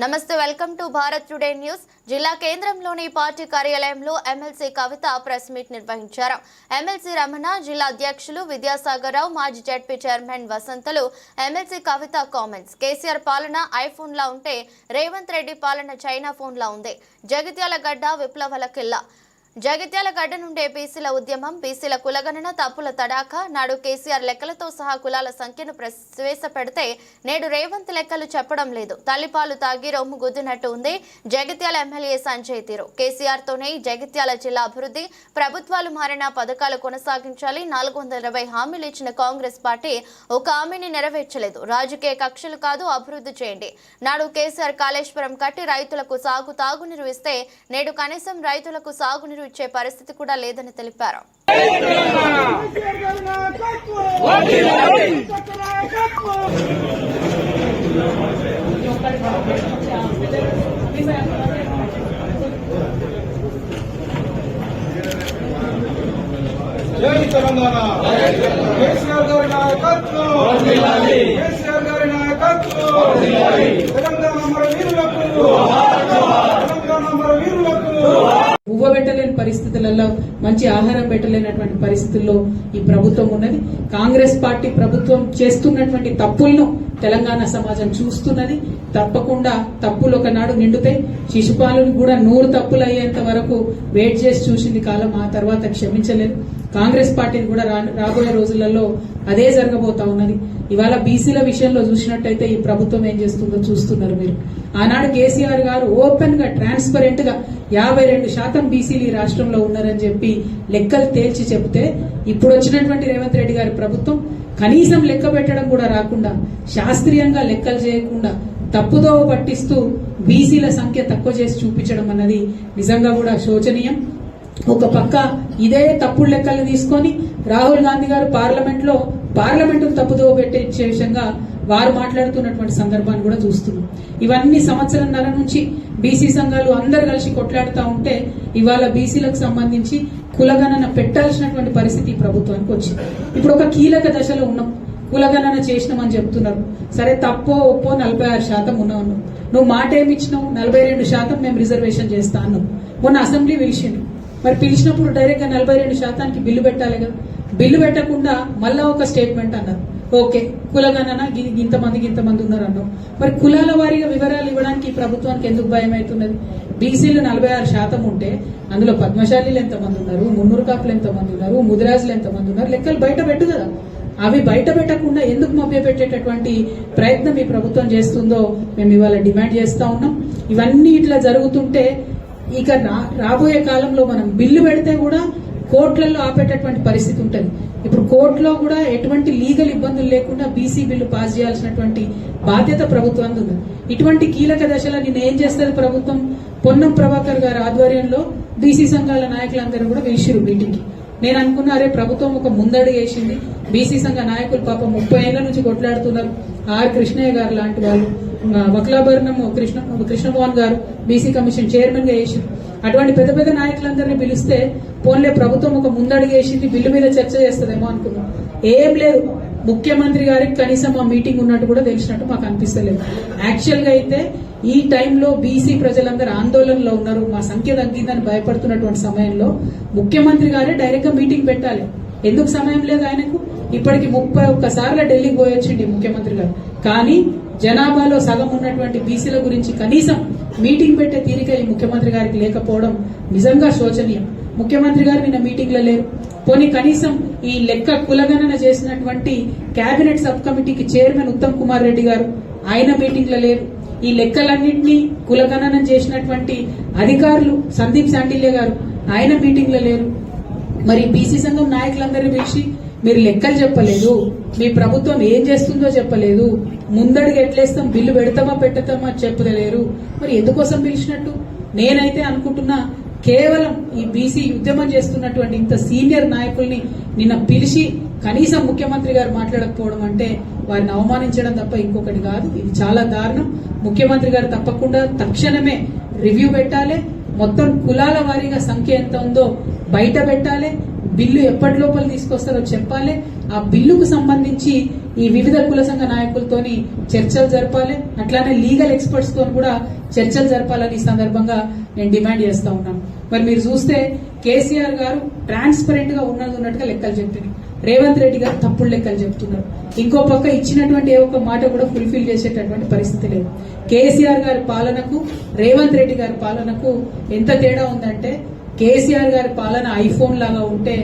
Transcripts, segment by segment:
నమస్తే welcome to Bharat today news. జిల్లా కేంద్రంలోని పార్టీ కార్యాలయంలో ఎమ్మెల్సీ కవిత ప్రెస్ మీట్ నిర్వహించారు. ఎమ్మెల్సీ రమణ జిల్లా అధ్యక్షులు విద్యాసాగర్ రావు మాజీ జడ్పీ చైర్మన్ వసంతలు ఎమ్మెల్సీ కవిత కామెంట్స్. కేసీఆర్ పాలన ఐఫోన్ లా ఉంటే రేవంత్ రెడ్డి పాలన చైనా ఫోన్ లా ఉంది. జగిత్యాల గడ్డ విప్లవాల కిల్లా. జగిత్యాల గడ్డ నుండే బీసీల ఉద్యమం బీసీల కులగణన తప్పుల తడాక నాడు కేసీఆర్ లెక్కలతో సహా కులాల సంఖ్యను ప్రవేశపెడితే నేడు రేవంత్ లెక్కలు చెప్పడం లేదు. తల్లిపాలు తాగి రొమ్ము గుద్దినట్టు ఉంది జగిత్యాల ఎమ్మెల్యే సంజయ్ తీరు. కేసీఆర్ తోనే జగిత్యాల జిల్లా అభివృద్ధి ప్రభుత్వాలు మారిన పథకాలు కొనసాగించాలి నాలుగు వందల ఇరవై హామీలు ఇచ్చిన కాంగ్రెస్ పార్టీ ఒక హామీని నెరవేర్చలేదు. రాజకీయ కక్షలు కాదు అభివృద్ధి చేయండి. నాడు కేసీఆర్ కాళేశ్వరం కట్టి రైతులకు సాగు తాగునీరు ఇస్తే నేడు కనీసం రైతులకు సాగునీరు ఇచ్చే పరిస్థితి కూడా లేదని తెలిపారు. జై తెలంగాణ. కేసీఆర్ గారి నాయకత్వం. కేసీఆర్ గారి నాయకత్వం. తెలంగాణ మన వీరులకు. తెలంగాణ మన వీరులకు. పెట్టలేని పరిస్థితులలో మంచి ఆహారం పెట్టలేనటువంటి పరిస్థితుల్లో ఈ ప్రభుత్వం ఉన్నది. కాంగ్రెస్ పార్టీ ప్రభుత్వం చేస్తున్నటువంటి తప్పులను తెలంగాణ సమాజం చూస్తున్నది. తప్పకుండా తప్పులు ఒకనాడు నిండుతాయి. శిశుపాలను కూడా నూరు తప్పులు అయ్యేంత వరకు వెయిట్ చేసి చూసింది కాలం ఆ తర్వాత క్షమించలేదు. కాంగ్రెస్ పార్టీని కూడా రా- రాబోయే రోజులలో అదే జరగబోతా ఉన్నది. ఇవాళ బీసీల విషయంలో చూసినట్టయితే ఈ ప్రభుత్వం ఏం చేస్తుందో చూస్తున్నారు మీరు. ఆనాడు కేసీఆర్ గారు ఓపెన్గా ట్రాన్స్పరెంట్గా యాభై రెండు శాతం బీసీలు ఈ రాష్ట్రంలో ఉన్నారని చెప్పి లెక్కలు తేల్చి చెప్తే ఇప్పుడు వచ్చినటువంటి రేవంత్ రెడ్డి గారి ప్రభుత్వం కనీసం లెక్క పెట్టడం కూడా రాకుండా శాస్త్రీయంగా లెక్కలు చేయకుండా తప్పుదోవ పట్టిస్తూ బీసీల సంఖ్య తక్కువ చేసి చూపించడం అన్నది నిజంగా కూడా శోచనీయం. ఒక పక్క ఇదే తప్పుడు లెక్కలు తీసుకొని రాహుల్ గాంధీ గారు పార్లమెంట్లో పార్లమెంటు తప్పుదోవ పెట్టే విషయంగా వారు మాట్లాడుతున్నటువంటి సందర్భాన్ని కూడా చూస్తున్నాం. ఇవన్నీ సంవత్సరంన్నర నుంచి బీసీ సంఘాలు అందరు కలిసి కొట్లాడుతూ ఉంటే ఇవాళ బీసీలకు సంబంధించి కులగణన పెట్టాల్సినటువంటి పరిస్థితి ప్రభుత్వానికి వచ్చింది. ఇప్పుడు ఒక కీలక దశలో ఉన్నాం. కులగణన చేసినామని చెప్తున్నారు. సరే తప్పో ఒప్పో నలభై ఆరు శాతం ఉన్నావు నువ్వు. మాట ఏమి ఇచ్చినావు? నలభై రెండు శాతం మేము రిజర్వేషన్ చేస్తా అన్నావు మొన్న అసెంబ్లీ పిలిచిండు. మరి పిలిచినప్పుడు డైరెక్ట్గా నలభై రెండు శాతానికి బిల్లు పెట్టాలి కదా. బిల్లు పెట్టకుండా మళ్ళా ఒక స్టేట్మెంట్ అన్నారు. ఓకే కులగణన ఇంతమందికి ఇంతమంది ఉన్నారు అన్నావు మరి కులాల వారీగా వివరాలు ఇవ్వడానికి ప్రభుత్వానికి ఎందుకు భయం అవుతున్నది బీసీలు నలభై ఆరు శాతం ఉంటే అందులో పద్మశాలీలు ఎంతమంది ఉన్నారు? మున్నూరు కాపులు ఎంతమంది ఉన్నారు? ముదిరాజులు ఎంతమంది ఉన్నారు? లెక్కలు బయట పెట్టు కదా. అవి బయట పెట్టకుండా ఎందుకు మభ్యపెట్టేటటువంటి ప్రయత్నం ఈ ప్రభుత్వం చేస్తుందో మేము ఇవాళ డిమాండ్ చేస్తూ ఉన్నాం. ఇవన్నీ ఇట్లా జరుగుతుంటే ఇక రా- రాబోయే కాలంలో మనం బిల్లు పెడితే కూడా కోర్టులలో ఆపేటటువంటి పరిస్థితి ఉంటుంది. ఇప్పుడు కోర్టులో కూడా ఎటువంటి లీగల్ ఇబ్బందులు లేకుండా బీసీ బిల్లు పాస్ చేయాల్సినటువంటి బాధ్యత ప్రభుత్వానికి ఉంది. ఇటువంటి కీలక దశలో నిన్న ఏం చేస్తుంది ప్రభుత్వం? పొన్నం ప్రభాకర్ గారి ఆధ్వర్యంలో బీసీ సంఘాల నాయకులందరూ కూడా వేసిరు మీటింగ్కి. నేను అనుకున్నా అరే ప్రభుత్వం ఒక ముందడుగు వేసింది. బీసీ సంఘ నాయకులు పాపం ముప్పై ఏళ్ళ నుంచి కొట్లాడుతున్నారు. ఆర్ కృష్ణయ్య గారు లాంటి వాళ్ళు. ఆ, వక్లాభరణం కృష్ణ కృష్ణమోహన్ గారు బీసీ కమిషన్ చైర్మన్గా వేసారు అటువంటి పెద్ద పెద్ద నాయకులందరినీ పిలిస్తే పోన్లే ప్రభుత్వం ఒక ముందడుగు వేసింది బిల్లు మీద చర్చ చేస్తుందేమో అనుకున్నాం. ఏం లేదు. ముఖ్యమంత్రి గారికి కనీసం ఆ మీటింగ్ ఉన్నట్టు కూడా తెలిసినట్టు మాకు అనిపిస్తలేదు. యాక్చువల్గా అయితే ఈ టైంలో బీసీ ప్రజలందరూ ఆందోళనలో ఉన్నారు. మా సంఖ్య తగ్గిందని భయపడుతున్నటువంటి సమయంలో ముఖ్యమంత్రి గారే డైరెక్ట్గా మీటింగ్ పెట్టాలి. ఎందుకు సమయం లేదు ఆయనకు? ఇప్పటికి ముప్పై ఒక్కసార్లు ఢిల్లీకి పోయొచ్చండి ముఖ్యమంత్రి గారు. కానీ జనాభాలో సగం ఉన్నటువంటి బీసీల గురించి కనీసం మీటింగ్ పెట్టే తీరిక ఈ ముఖ్యమంత్రి గారికి లేకపోవడం నిజంగా శోచనీయం. ముఖ్యమంత్రి గారు నిన్న మీటింగ్లో లేరు. పోనీ కనీసం ఈ లెక్క కులగణన చేసినటువంటి కేబినెట్ సబ్ కమిటీకి చైర్మన్ ఉత్తమ్ కుమార్ రెడ్డి గారు ఆయన మీటింగ్లో లేరు. ఈ లెక్కలన్నింటినీ కులగణనం చేసినటువంటి అధికారులు సందీప్ శాండిల్య గారు ఆయన మీటింగ్లో లేరు. మరి బీసీ సంఘం నాయకులందరినీ పిలిచి మీరు లెక్కలు చెప్పలేదు మీ ప్రభుత్వం ఏం చేస్తుందో చెప్పలేదు ముందడుగు ఎట్లేస్తాం బిల్లు పెడతామా పెట్టతామా చెప్పలేరు. మరి ఎందుకోసం పిలిచినట్టు? నేనైతే అనుకుంటున్నా కేవలం ఈ బీసీ ఉద్యమం చేస్తున్నటువంటి ఇంత సీనియర్ నాయకుల్ని నిన్న పిలిచి కనీసం ముఖ్యమంత్రి గారు మాట్లాడకపోవడం అంటే వారిని అవమానించడం తప్ప ఇంకొకటి కాదు. ఇది చాలా దారుణం. ముఖ్యమంత్రి గారు తప్పకుండా తక్షణమే రివ్యూ పెట్టాలి. మొత్తం కులాల వారీగా సంఖ్య ఎంత ఉందో బయట పెట్టాలి బిల్లు ఎప్పటి లోపల తీసుకొస్తారో చెప్పాలి ఆ బిల్లుకు సంబంధించి ఈ వివిధ కుల సంఘ నాయకులతోని చర్చలు జరపాలి అట్లానే లీగల్ ఎక్స్పర్ట్స్తో కూడా చర్చలు జరపాలని ఈ సందర్భంగా నేను డిమాండ్ చేస్తా ఉన్నాను. మరి మీరు చూస్తే కేసీఆర్ గారు ట్రాన్స్పరెంట్గా ఉన్నది ఉన్నట్టుగా లెక్కలు చెప్పారు రేవంత్ రెడ్డి గారు తప్పుడు లెక్కలు చెప్తున్నారు. ఇంకో పక్క ఇచ్చినటువంటి ఏ ఒక్క మాట కూడా ఫుల్ఫిల్ చేసేటటువంటి పరిస్థితి లేదు. కేసీఆర్ గారి పాలనకు రేవంత్ రెడ్డి గారి పాలనకు ఎంత తేడా ఉందంటే కేసీఆర్ గారి పాలన ఐఫోన్ లాగా ఉంటే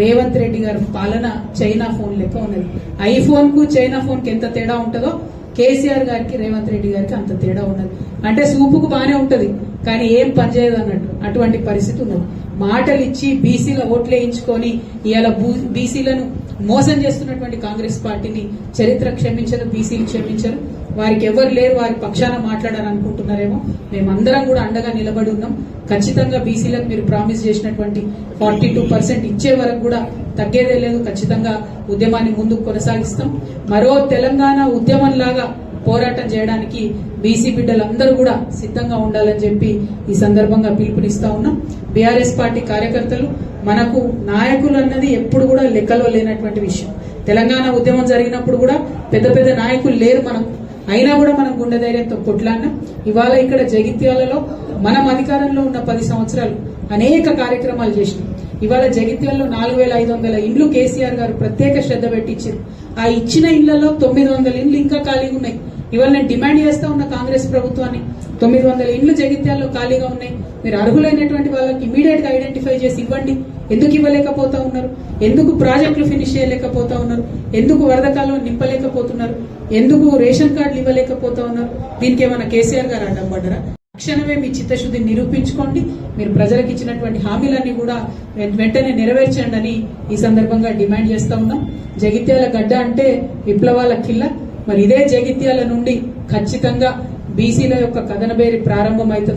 రేవంత్ రెడ్డి గారి పాలన చైనా ఫోన్ లెక్క ఉన్నది. ఐఫోన్కు చైనా ఫోన్కి ఎంత తేడా ఉంటుందో కేసీఆర్ గారికి రేవంత్ రెడ్డి గారికి అంత తేడా ఉన్నది. అంటే సూపుకు బానే ఉంటది కానీ ఏం పనిచేయదు అన్నట్టు అటువంటి పరిస్థితి ఉన్నది. మాటలు ఇచ్చి బీసీల ఓట్లు వేయించుకొని ఇవాళ బీసీలను మోసం చేస్తున్నటువంటి కాంగ్రెస్ పార్టీని చరిత్ర క్షమించరు బీసీలు క్షమించరు. వారికి ఎవరు లేరు వారి పక్షాన మాట్లాడాలని అనుకుంటున్నారేమో మేమందరం కూడా అండగా నిలబడి ఉన్నాం. ఖచ్చితంగా బీసీలకు మీరు ప్రామిస్ చేసినటువంటి ఫార్టీ టూ పర్సెంట్ ఇచ్చే వరకు కూడా తగ్గేదే లేదు. ఖచ్చితంగా ఉద్యమాన్ని ముందుకు కొనసాగిస్తాం. మరో తెలంగాణ ఉద్యమం లాగా పోరాటం చేయడానికి బీసీ బిడ్డలందరూ కూడా సిద్ధంగా ఉండాలని చెప్పి ఈ సందర్భంగా పిలుపునిస్తా ఉన్నాం. బీఆర్ఎస్ పార్టీ కార్యకర్తలు మనకు నాయకులు అన్నది ఎప్పుడు కూడా లెక్కలో లేనటువంటి విషయం. తెలంగాణ ఉద్యమం జరిగినప్పుడు కూడా పెద్ద పెద్ద నాయకులు లేరు మనకు అయినా కూడా మనం గుండె ధైర్యంతో కొట్లాడినాం ఇవాళ ఇక్కడ జగిత్యాలలో మనం అధికారంలో ఉన్న పది సంవత్సరాలు అనేక కార్యక్రమాలు చేసినాం. ఇవాళ జగిత్యాలలో నాలుగు వేల ఐదు వందల ఇండ్లు కేసీఆర్ గారు ప్రత్యేక శ్రద్ధ పెట్టించారు. ఆ ఇచ్చిన ఇళ్ళలో తొమ్మిది వందల ఇండ్లు ఇంకా ఖాళీగా ఉన్నాయి. ఇవాళ నేను డిమాండ్ చేస్తా ఉన్న కాంగ్రెస్ ప్రభుత్వాన్ని తొమ్మిది వందల ఇండ్లు జగిత్యాల్లో ఖాళీగా ఉన్నాయి. మీరు అర్హులైనటువంటి వాళ్ళకి ఇమీడియట్గా ఐడెంటిఫై చేసి ఇవ్వండి. ఎందుకు ఇవ్వలేకపోతా ఉన్నారు? ఎందుకు ప్రాజెక్టులు ఫినిష్ చేయలేకపోతా ఉన్నారు? ఎందుకు వరద కాలం నింపలేకపోతున్నారు? ఎందుకు రేషన్ కార్డులు ఇవ్వలేకపోతా ఉన్నారు? దీనికి ఏమైనా కేసీఆర్ గారు అడ్డం పడ్డరా? తక్షణమే మీ చిత్తశుద్ధిని నిరూపించుకోండి. మీరు ప్రజలకు ఇచ్చినటువంటి హామీలన్నీ కూడా వెంటనే నెరవేర్చండి అని ఈ సందర్భంగా డిమాండ్ చేస్తా ఉన్నాం. జగిత్యాల గడ్డ అంటే విప్లవాల కిల్ల. మరి ఇదే జగిత్యాల నుండి ఖచ్చితంగా బీసీల యొక్క కథనబేరి ప్రారంభమవుతుందని